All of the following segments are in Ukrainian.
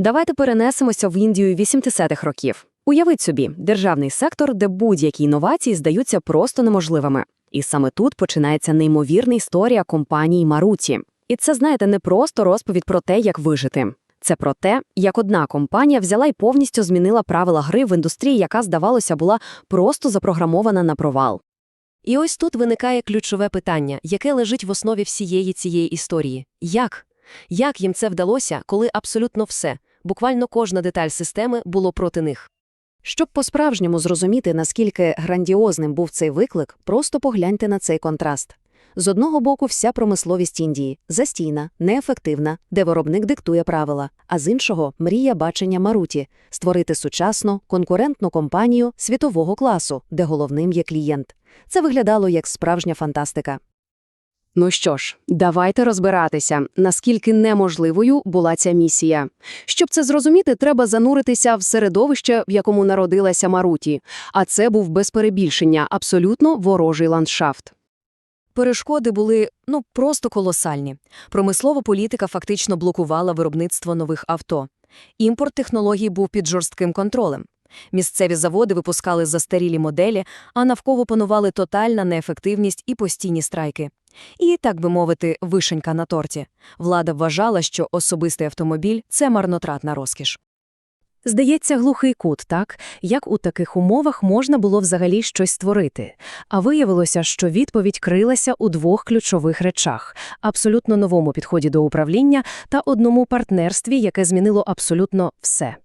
Давайте перенесемося в Індію 80-х років. Уявіть собі, державний сектор, де будь-які інновації здаються просто неможливими. І саме тут починається неймовірна історія компанії Маруті. І це, знаєте, не просто розповідь про те, як вижити. Це про те, як одна компанія взяла і повністю змінила правила гри в індустрії, яка, здавалося, була просто запрограмована на провал. І ось тут виникає ключове питання, яке лежить в основі всієї цієї історії. Як? Як їм це вдалося, коли абсолютно все, буквально кожна деталь системи було проти них? Щоб по-справжньому зрозуміти, наскільки грандіозним був цей виклик, просто погляньте на цей контраст. З одного боку, вся промисловість Індії – застійна, неефективна, де виробник диктує правила, а з іншого – мрія бачення Маруті – створити сучасну, конкурентну компанію світового класу, де головним є клієнт. Це виглядало як справжня фантастика. Ну що ж, давайте розбиратися, наскільки неможливою була ця місія. Щоб це зрозуміти, треба зануритися в середовище, в якому народилася Маруті, а це був без перебільшення абсолютно ворожий ландшафт. Перешкоди були, ну, просто колосальні. Промислова політика фактично блокувала виробництво нових авто. Імпорт технологій був під жорстким контролем. Місцеві заводи випускали застарілі моделі, а навколо панували тотальна неефективність і постійні страйки. І, так би мовити, вишенька на торті. Влада вважала, що особистий автомобіль – це марнотратна розкіш. Здається, глухий кут, так? Як у таких умовах можна було взагалі щось створити? А виявилося, що відповідь крилася у двох ключових речах – абсолютно новому підході до управління та одному партнерстві, яке змінило абсолютно все.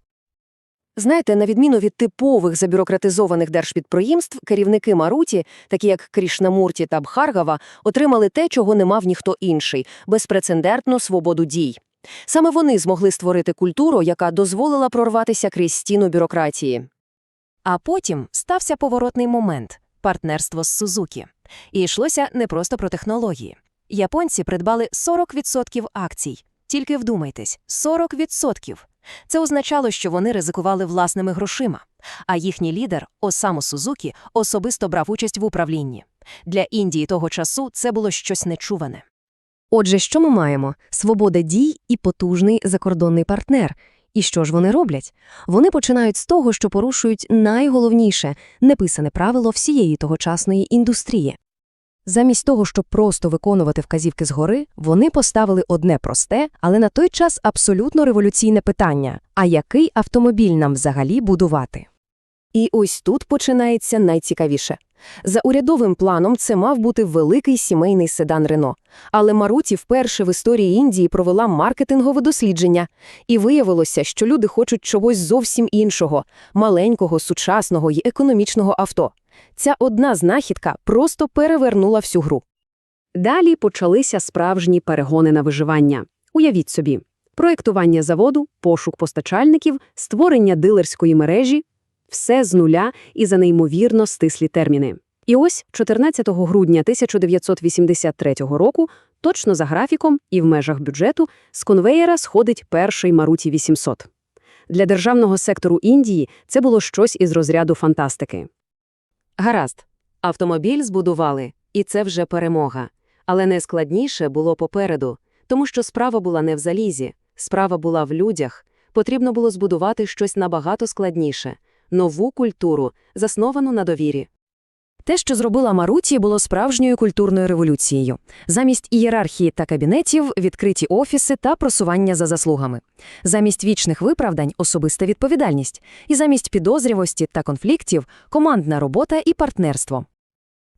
Знаєте, на відміну від типових забюрократизованих держпідприємств, керівники Маруті, такі як Крішнамурті та Бхаргава, отримали те, чого не мав ніхто інший – безпрецедентну свободу дій. Саме вони змогли створити культуру, яка дозволила прорватися крізь стіну бюрократії. А потім стався поворотний момент – партнерство з Сузукі. І йшлося не просто про технології. Японці придбали 40% акцій. Тільки вдумайтесь – 40%. Це означало, що вони ризикували власними грошима, а їхній лідер, Осамо Сузукі, особисто брав участь в управлінні. Для Індії того часу це було щось нечуване. Отже, що ми маємо? Свобода дій і потужний закордонний партнер. І що ж вони роблять? Вони починають з того, що порушують найголовніше – неписане правило всієї тогочасної індустрії. Замість того, щоб просто виконувати вказівки згори, вони поставили одне просте, але на той час абсолютно революційне питання – а який автомобіль нам взагалі будувати? І ось тут починається найцікавіше. За урядовим планом це мав бути великий сімейний седан Рено. Але Маруті вперше в історії Індії провела маркетингове дослідження. І виявилося, що люди хочуть чогось зовсім іншого – маленького, сучасного і економічного авто. Ця одна знахідка просто перевернула всю гру. Далі почалися справжні перегони на виживання. Уявіть собі. Проєктування заводу, пошук постачальників, створення дилерської мережі – все з нуля і за неймовірно стислі терміни. І ось 14 грудня 1983 року, точно за графіком і в межах бюджету, з конвеєра сходить перший Маруті 800. Для державного сектору Індії це було щось із розряду фантастики. Гаразд. Автомобіль збудували, і це вже перемога. Але найскладніше було попереду, тому що справа була не в залізі, справа була в людях. Потрібно було збудувати щось набагато складніше – нову культуру, засновану на довірі. Те, що зробила Маруті, було справжньою культурною революцією. Замість ієрархії та кабінетів – відкриті офіси та просування за заслугами. Замість вічних виправдань – особиста відповідальність. І замість підозрівості та конфліктів – командна робота і партнерство.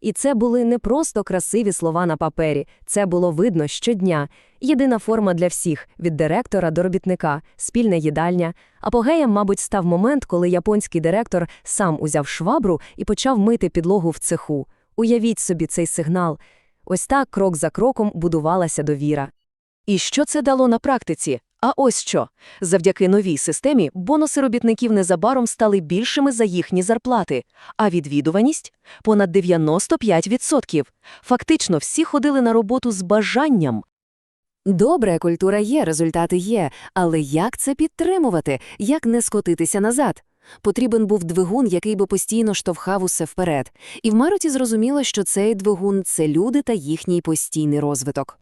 І це були не просто красиві слова на папері, це було видно щодня. Єдина форма для всіх – від директора до робітника, спільна їдальня. Апогеєм, мабуть, став момент, коли японський директор сам узяв швабру і почав мити підлогу в цеху. Уявіть собі цей сигнал. Ось так крок за кроком будувалася довіра. І що це дало на практиці? А ось що. Завдяки новій системі бонуси робітників незабаром стали більшими за їхні зарплати, а відвідуваність – понад 95%. Фактично всі ходили на роботу з бажанням. Добре, культура є, результати є, але як це підтримувати, як не скотитися назад? Потрібен був двигун, який би постійно штовхав усе вперед. І в Маруті зрозуміло, що цей двигун – це люди та їхній постійний розвиток.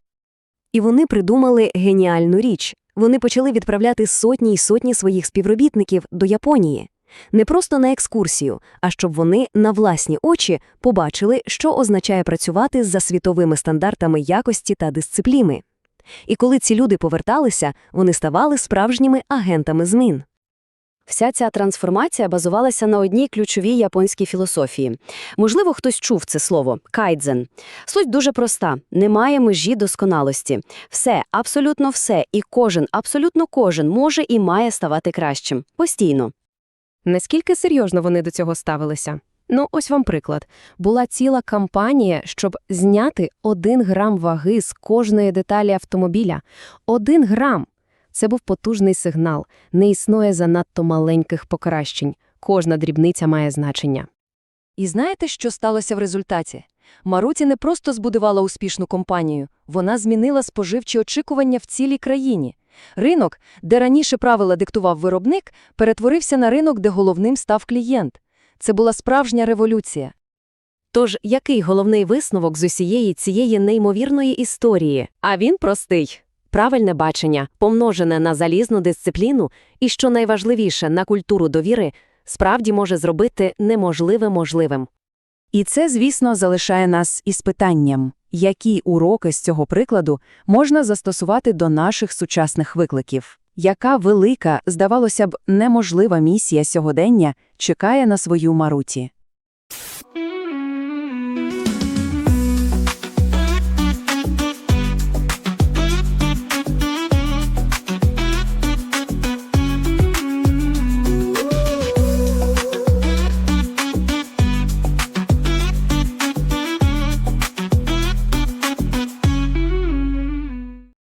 І вони придумали геніальну річ – Вони почали відправляти сотні й сотні своїх співробітників до Японії. Не просто на екскурсію, а щоб вони на власні очі побачили, що означає працювати за світовими стандартами якості та дисципліни. І коли ці люди поверталися, вони ставали справжніми агентами змін. Вся ця трансформація базувалася на одній ключовій японській філософії. Можливо, хтось чув це слово кайдзен. Суть дуже проста: немає межі досконалості. Все, абсолютно все, і кожен, абсолютно кожен може і має ставати кращим постійно. Наскільки серйозно вони до цього ставилися? Ну, ось вам приклад. Була ціла кампанія, щоб зняти один грам ваги з кожної деталі автомобіля. Один грам! Це був потужний сигнал. Не існує занадто маленьких покращень. Кожна дрібниця має значення. І знаєте, що сталося в результаті? Маруті не просто збудувала успішну компанію, вона змінила споживчі очікування в цілій країні. Ринок, де раніше правила диктував виробник, перетворився на ринок, де головним став клієнт. Це була справжня революція. Тож, який головний висновок з усієї цієї неймовірної історії? А він простий. Правильне бачення, помножене на залізну дисципліну і, що найважливіше, на культуру довіри, справді може зробити неможливе можливим. І це, звісно, залишає нас із питанням, які уроки з цього прикладу можна застосувати до наших сучасних викликів. Яка велика, здавалося б, неможлива місія сьогодення чекає на свою Маруті?